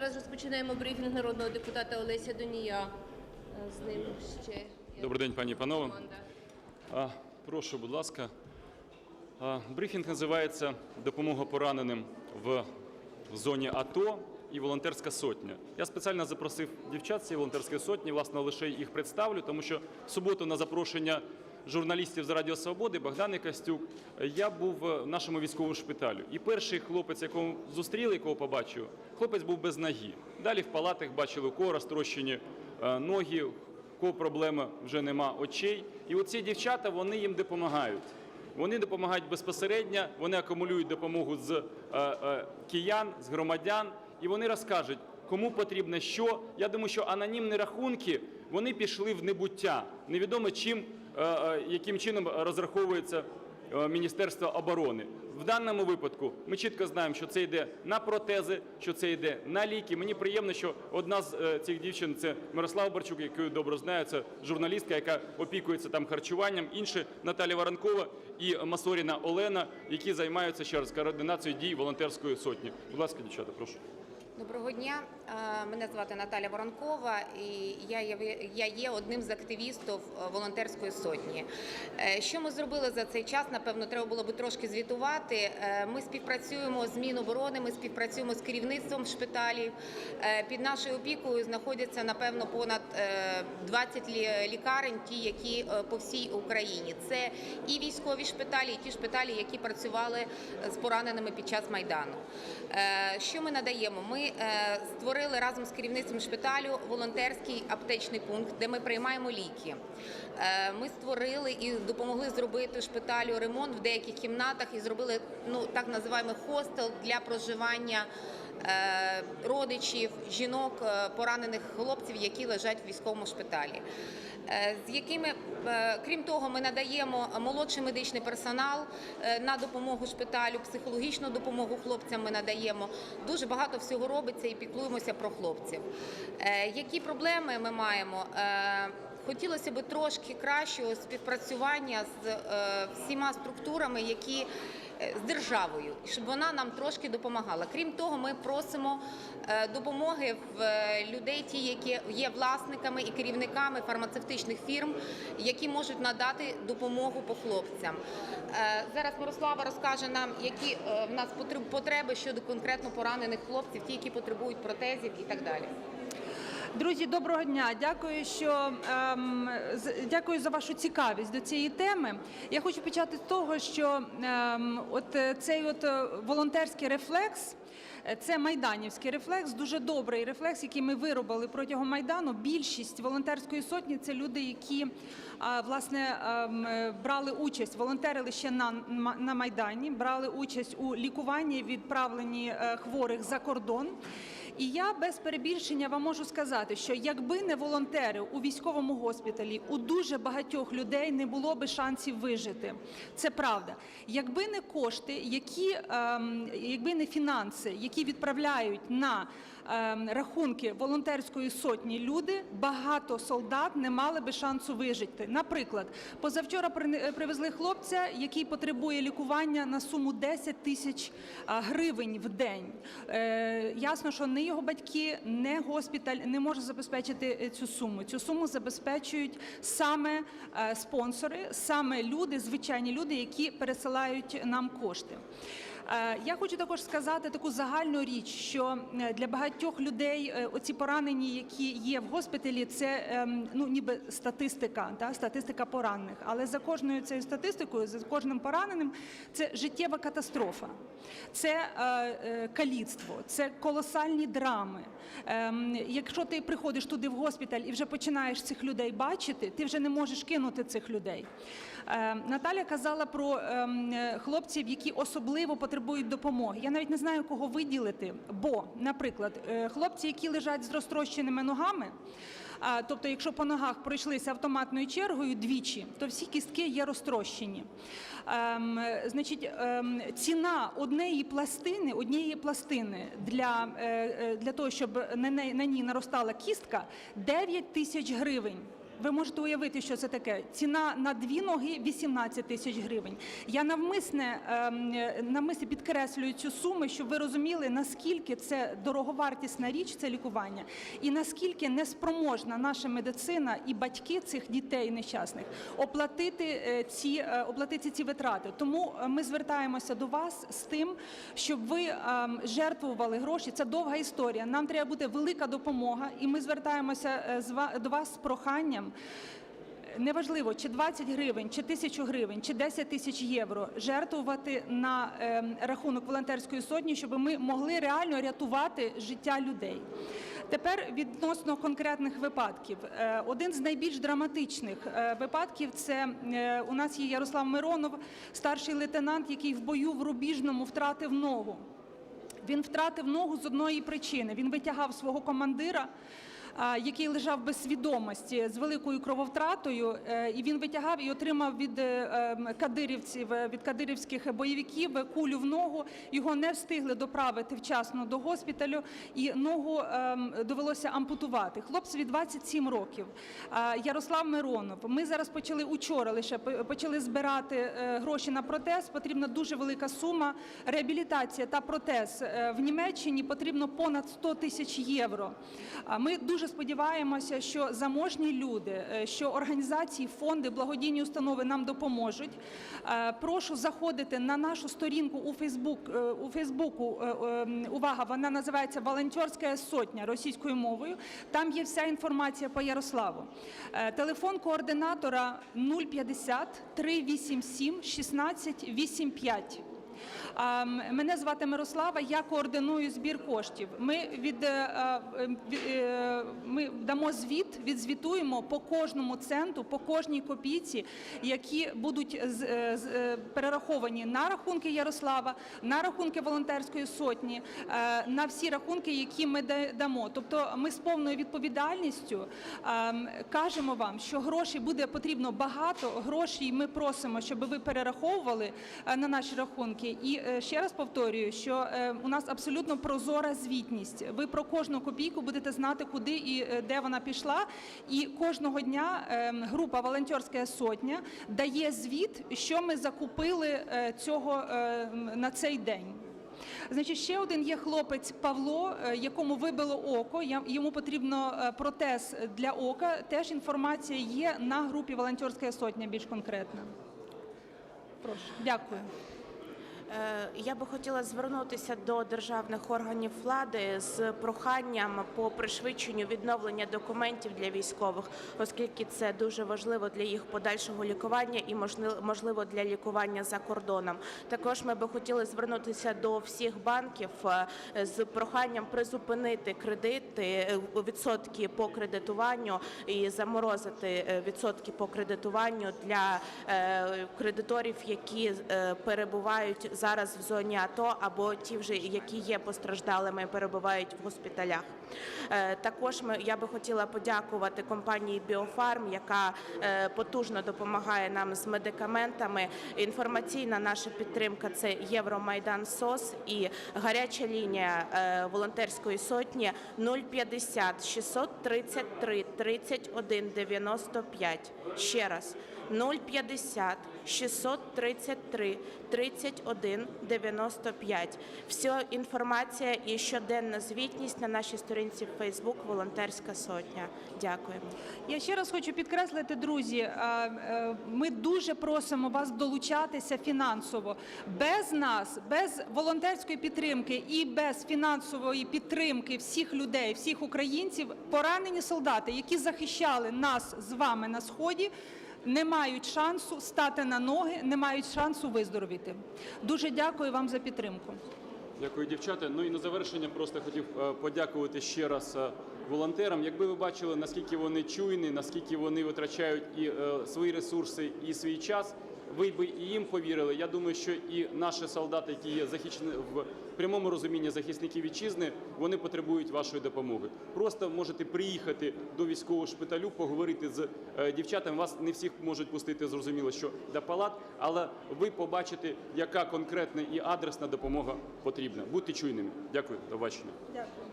зараз розпочинаємо брифінг народного депутата Олеся Донія. Е, З ним ще є Добрий день, пані і панове. А, Прошу, будь ласка. А, Брифінг називається Допомога пораненим в зоні АТО і волонтерська сотня. Я спеціально запросив дівчат з цієї волонтерської сотні, власне, лише їх представлю, тому що в суботу на запрошення журналістів з Радіо Свободи Богдани Костюк я був в нашому військовому шпиталю. І перший хлопець, якого зустріли, якого побачив, хлопець був без ноги. Далі в палатах бачили у кого розтрощені е, ноги, кого проблеми вже нема очей. І оці дівчата вони їм допомагають. Вони допомагають безпосередньо, вони акумулюють допомогу з е, е, киян, з громадян, і вони розкажуть, кому потрібно що. Я думаю, що анонімні рахунки вони пішли в небуття. Невідомо чим, е, е, яким чином розраховується е, Міністерство оборони. В даному випадку ми чітко знаємо, що це йде на протези, що це йде на ліки. Мені приємно, що одна з е, цих дівчин це Мирослава Барчук, яку добре знаю, це журналістка, яка опікується там харчуванням. Інші Наталя Воронкова і Масоріна Олена, які займаються ще раз координацією дій волонтерської сотні. Будь ласка, дівчата, прошу. Доброго дня. Е, Мене звати Наталя Воронкова, і я є, одним з активістів е, волонтерської сотні. Е, Що ми зробили за цей час? Напевно, треба було би трошки звітувати. Ми співпрацюємо з Міноборони, ми співпрацюємо з керівництвом шпиталів. Під нашою опікою знаходяться напевно понад е, 20 лі- лікарень, ті, які по всій Україні. Це і військові шпиталі, і ті шпиталі, які працювали з пораненими під час майдану. Що ми надаємо? Ми е, створили разом з керівництвом шпиталю волонтерський аптечний пункт, де ми приймаємо ліки. Е, Ми створили і допомогли зробити шпиталю ремонт в деяких кімнатах і зробили ну так називаємо хостел для проживання. е, Родичів, жінок, поранених хлопців, які лежать в військовому шпиталі, з якими, е, крім того, ми надаємо молодший медичний персонал е, на допомогу шпиталю, психологічну допомогу хлопцям ми надаємо. Дуже багато всього робиться і піклуємося про хлопців. Е, Які проблеми ми маємо? Е, Хотілося б трошки кращого співпрацювання з е, всіма структурами, які е, з державою, щоб вона нам трошки допомагала. Крім того, ми просимо е, допомоги в е, людей, ті, які є власниками і керівниками фармацевтичних фірм, які можуть надати допомогу по хлопцям. Е, Зараз Мирослава розкаже нам, які е, в нас потреби щодо конкретно поранених хлопців, ті, які потребують протезів і так далі. Друзі, доброго дня. Дякую, що ем, дякую за вашу цікавість до цієї теми. Я хочу почати з того, що ем, от е, цей от е, волонтерський рефлекс. е, Це майданівський рефлекс, дуже добрий рефлекс, який ми виробили протягом майдану. Більшість волонтерської сотні це люди, які власне ем, брали участь, волонтерили ще на, на майдані, брали участь у лікуванні, відправленні хворих за кордон. І я без перебільшення вам можу сказати, що якби не волонтери у військовому госпіталі, у дуже багатьох людей не було би шансів вижити. Це правда. Якби не кошти, які ем, якби не фінанси, які відправляють на рахунки волонтерської сотні люди, багато солдат не мали би шансу вижити. Наприклад, позавчора прини- привезли хлопця, який потребує лікування на суму 10 тисяч гривень в день. Е, ясно, що не його батьки, не госпіталь не може забезпечити е, цю суму. Цю суму забезпечують саме е, спонсори, саме люди, звичайні люди, які пересилають нам кошти. Е, Я хочу також сказати таку загальну річ, що е, для багатьох людей е, оці поранені, які є в госпіталі, це ем, ну ніби статистика, та статистика поранених. Але за кожною цією статистикою, за кожним пораненим, це життєва катастрофа, це каліцтво, це колосальні драми. Ем, Якщо ти приходиш туди в госпіталь і вже починаєш цих людей бачити, ти вже не можеш кинути цих людей. Е, Наталя казала про ем, хлопців, які особливо потребують допомоги. Я навіть не знаю, кого виділити, бо, наприклад, е, хлопці, які лежать з розтрощеними ногами. Тобто, якщо по ногах пройшлися автоматною чергою двічі, то всі кістки є розтрощені. Ем, значить, ем, ціна однієї пластини, однієї пластини для, е, е, для того, щоб на ній наростала кістка, 9 тисяч гривень. Ви можете уявити, що це таке. Ціна на дві ноги 18 тисяч гривень. Я навмисне, ем, навмисне підкреслюю цю суму, щоб ви розуміли, наскільки це дороговартісна річ, це лікування, і наскільки неспроможна наша медицина і батьки цих дітей нещасних оплатити е, ці, е, оплатити ці витрати. Тому е, ми звертаємося до вас з тим, щоб ви ем, жертвували гроші. Це довга історія. Нам треба буде велика допомога, і ми звертаємося до вас з проханням. Неважливо, чи 20 гривень, чи тисячу гривень, чи 10 тисяч євро жертвувати на ем, рахунок волонтерської сотні, щоб ми могли реально рятувати життя людей. Тепер відносно конкретних випадків. Е, Один з найбільш драматичних е, випадків це е, у нас є Ярослав Миронов, старший лейтенант, який в бою в Рубіжному втратив ногу. Він втратив ногу з одної причини. Він витягав свого командира, який лежав без свідомості з великою крововтратою, е, і він витягав і отримав від е, ем, кадирівців, е, від кадирівських бойовиків кулю в ногу. Його не встигли доправити вчасно до госпіталю, і ногу ем, довелося ампутувати. Хлопцеві 27 років. Ярослав Миронов. Ми зараз почали учора лише почали збирати гроші на протез. Потрібна дуже велика сума. Реабілітація та протез в Німеччині потрібно понад 100 тисяч євро. Ми дуже сподіваємося, що заможні люди, е, що організації, фонди, благодійні установи нам допоможуть. Е, Прошу заходити на нашу сторінку у Фейсбук е, у Фейсбуку. Увага, вона називається Волонтерська сотня російською мовою. Там є вся інформація по Ярославу. Телефон координатора 050 387 16 85. Мене звати Мирослава, я координую збір коштів. Ми від е, е, ві- е, ми дамо звіт, відзвітуємо по кожному центу, по кожній копійці, які будуть е, перераховані на рахунки Ярослава, на рахунки волонтерської сотні, на всі рахунки, які ми да- дамо. Тобто, ми з повною відповідальністю кажемо вам, що грошей буде потрібно багато. Грошей ми просимо, щоб ви перераховували на наші рахунки. І е, ще раз повторюю, що е, у нас абсолютно прозора звітність. Ви про кожну копійку будете знати, куди і е, де вона пішла. І кожного дня група волонтерська сотня дає звіт, що ми закупили цього на цей день. Значить, ще один є хлопець Павло, якому вибило око. Йому потрібно протез для ока. Теж інформація є на групі волонтерська сотня більш конкретна. Прошу, дякую. Е, Я би хотіла звернутися до державних органів влади з проханням по пришвидшенню відновлення документів для військових, оскільки це дуже важливо для їх подальшого лікування і можливо для лікування за кордоном. Також ми би хотіли звернутися до всіх банків е, з проханням призупинити кредити, е, відсотки по кредитуванню і заморозити відсотки по кредитуванню для кредиторів, які перебувають зараз в зоні АТО або ті вже, які є постраждалими, перебувають в госпіталях. Е, Також ми я би хотіла подякувати компанії Біофарм, яка е, потужно допомагає нам з медикаментами. Інформаційна наша підтримка це Євромайдан СОС і гаряча лінія е, волонтерської сотні 050 633 31 95. Ще раз 050 633 31 95. Вся інформація і щоденна звітність на нашій сторінці в Facebook Волонтерська сотня. Дякуємо. Я ще раз хочу підкреслити, друзі, е, е, ми дуже просимо вас долучатися фінансово. Без нас, без волонтерської підтримки і без фінансової підтримки всіх людей, всіх українців, поранені солдати, які захищали нас з вами на сході. Не мають шансу стати на ноги, не мають шансу виздоровіти. Дуже дякую вам за підтримку. Дякую, дівчата. Ну і на завершення просто хотів е, подякувати ще раз е, волонтерам. Якби ви бачили, наскільки вони чуйні, наскільки вони витрачають і е, свої ресурси, і свій час, ви б і їм повірили. Я думаю, що і наші солдати, які є захищені в прямому розумінні захисники вітчизни, вони потребують вашої допомоги. Просто можете приїхати до військового шпиталю, поговорити з е, дівчатами. Вас не всіх можуть пустити, зрозуміло, що до палат, але ви побачите, яка конкретна і адресна допомога потрібна. Будьте чуйними. Дякую, до побачення. Дякую.